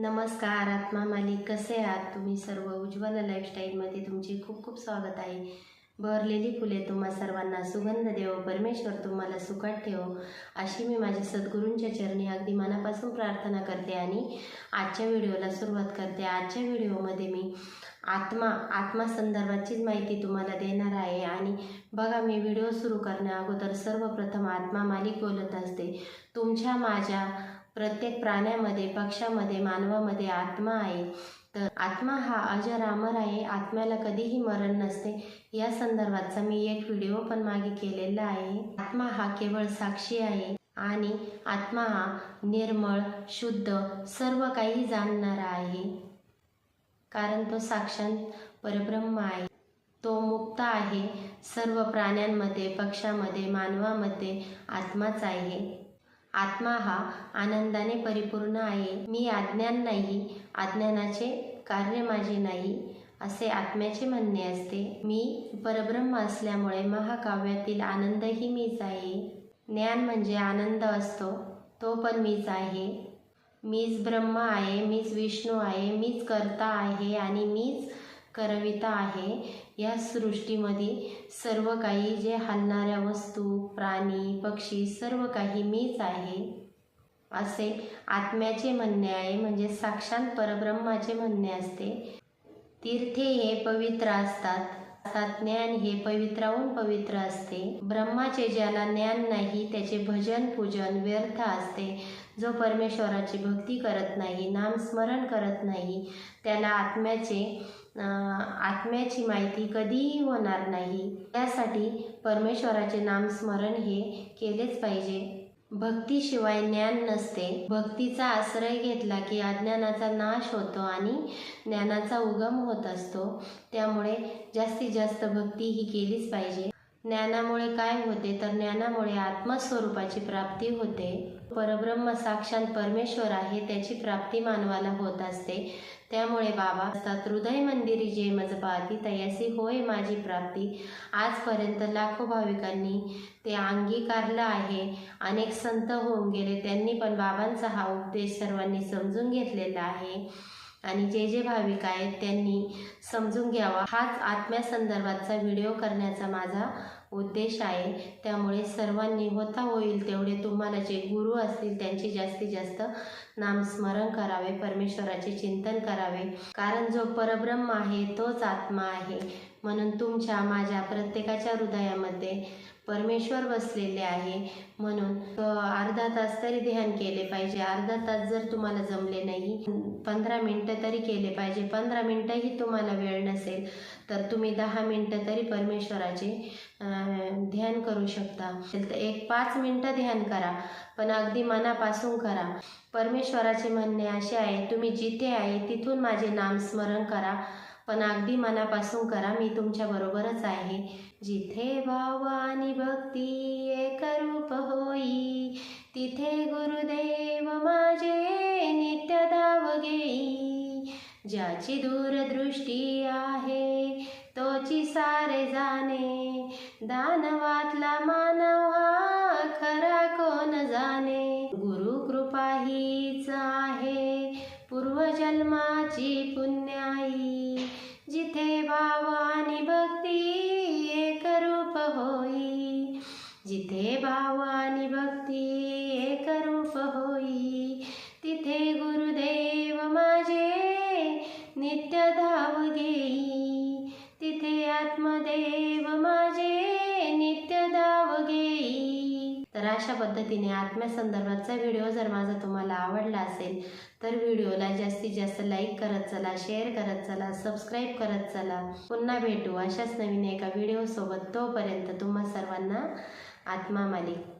नमस्कार आत्मा मालिक. कसे आहात तुम्ही सर्व? उज्ज्वल लाईफस्टाईलमध्ये तुमचे खूप खूप स्वागत आहे. बहरलेली फुले तुम्हा सर्वांना सुगंध देव परमेश्वर तुम्हाला सुखात ठेवो. अशी मी माझ्या सद्गुरूंच्या चरणी अगदी मनापासून प्रार्थना करते आणि आजच्या व्हिडिओला सुरुवात करते. आजच्या व्हिडिओमध्ये मी आत्मा आत्मा संदर्भाचीच माहिती तुम्हाला देणार आहे आणि बघा मी व्हिडिओ सुरू करण्या अगोदर सर्वप्रथम आत्मा मालिक बोलत असते. तुमच्या माझ्या प्रत्येक प्राण्यामध्ये पक्षामध्ये मानवामध्ये आत्मा आहे. तर आत्मा हा अजर अमर आहे आत्म्याला कधीही मरण नसते. या संदर्भातचा मी एक व्हिडिओ पण मागे केलेला आहे. आत्मा हा केवळ साक्षी आहे आणि आत्मा हा निर्मळ शुद्ध सर्व काही जाणणारा आहे. कारण तो साक्षात परब्रह्म आहे. तो मुक्त आहे. सर्व प्राण्यांमध्ये पक्षामध्ये मानवामध्ये आत्माच आहे. आत्मा हा आनंदाने परिपूर्ण आहे. मी अज्ञान नाही अज्ञानाचे कार्य माझे नाही असे आत्म्याचे म्हणणे असते. मी परब्रह्म असल्यामुळे महाकाव्यातील आनंदही मीच आहे. ज्ञान म्हणजे आनंद असतो तो पण मीच आहे. मीच ब्रह्म आहे मीच विष्णू आहे मीच कर्ता आहे आणि मीच करविता आहे. या सृष्टीमध्ये सर्व काही जे हलणाऱ्या वस्तू प्राणी पक्षी सर्व काही मीच आहे. असे आत्म्याचे म्हणणे आहे म्हणजे साक्षात परब्रह्माचे म्हणणे असते. तीर्थे हे पवित्र असतात. अर्थात ज्ञान हे पवित्राहून पवित्र असते. ब्रह्माचे ज्याला ज्ञान नाही त्याचे भजन पूजन व्यर्थ असते. जो परमेश्वराची भक्ती करत नाही नामस्मरण करत नाही त्याला आत्म्याचे आत्म्याची माहिती कधीही होणार नाही. त्यासाठी परमेश्वराचे नामस्मरण हे केलेच पाहिजे. भक्तीशिवाय ज्ञान नसते. भक्तीचा आश्रय घेतला की अज्ञानाचा नाश होतो आणि ज्ञानाचा उगम होत असतो. त्यामुळे जास्तीत जास्त भक्ती ही केलीच पाहिजे. ज्ञानामुळे काय होते? तर ज्ञानामुळे आत्मस्वरूपाची प्राप्ती होते. परब्रह्म साक्षात परमेश्वर आहे त्याची प्राप्ती मानवाला होत असते. त्यामुळे बाबा असतात हृदय मंदिरी जे मजपाती तयासी होय माझी प्राप्ती. आजपर्यंत लाखो भाविकांनी ते अंगीकारलं आहे. अनेक संत होऊन गेले त्यांनी पण बाबांचा हा उपदेश सर्वांनी समजून घेतलेला आहे. आणि जे जे भाविक आहेत त्यांनी समजून घ्यावा. हाच आत्म्यासंदर्भातचा व्हिडिओ करण्याचा माझा उद्देश आहे. त्यामुळे सर्वांनी होता होईल तेवढे तुम्हाला जे गुरु असतील त्यांचे जास्तीत जास्त नामस्मरण करावे परमेश्वराचे चिंतन करावे. कारण जो परब्रह्म आहे तोच आत्मा आहे. म्हणून तुमच्या माझ्या प्रत्येकाच्या हृदयामध्ये परमेश्वर बसलेले आहे. म्हणून अर्धा तास तरी ध्यान केले पाहिजे. अर्धा तास जर तुम्हाला जमले नाही पंधरा मिनटं तरी केले पाहिजे. पंधरा मिनटंही तुम्हाला वेळ नसेल तर तुम्ही दहा मिनटं तरी परमेश्वराचे ध्यान करू शकता. एक पाच मिनटं ध्यान करा पण अगदी मनापासून करा. परमेश्वराचे म्हणणे असे आहे तुम्ही जिथे आहे तिथून माझे नामस्मरण करा. पण अगदी मनापासून करा मी तुमच्याबरोबरच आहे. जिथे भाव आणि भक्ती एक रूप होई तिथे गुरुदेव माझे नित्य दाव घेई. ज्याची दूरदृष्टी आहे तोची सारे जाणे. दानवातला मानव हा खरा कोण जाणे? गुरु कृपा हीच आहे पूर्वजन्माची पुण्याई. जिथे भाव आणि भक्ती एक रूप होई. जिथे भाव आणि भक्ती एक रूप होई तिथे गुरुदेव माझे नित्य धाव घेई. तिथे आत्मदेव माझे नित्य धाव घेई. तर अशा पद्धतीने आत्म्यासंदर्भातचा व्हिडिओ जर माझा तुम्हाला आवडला असेल तर व्हिडिओला जास्तीत जास्त लाईक करत चला शेअर करत चला सबस्क्राईब करत चला. पुन्हा भेटू अशाच नवीन एका व्हिडिओसोबत. तोपर्यंत तुम्हा सर्वांना आत्मा मालिक.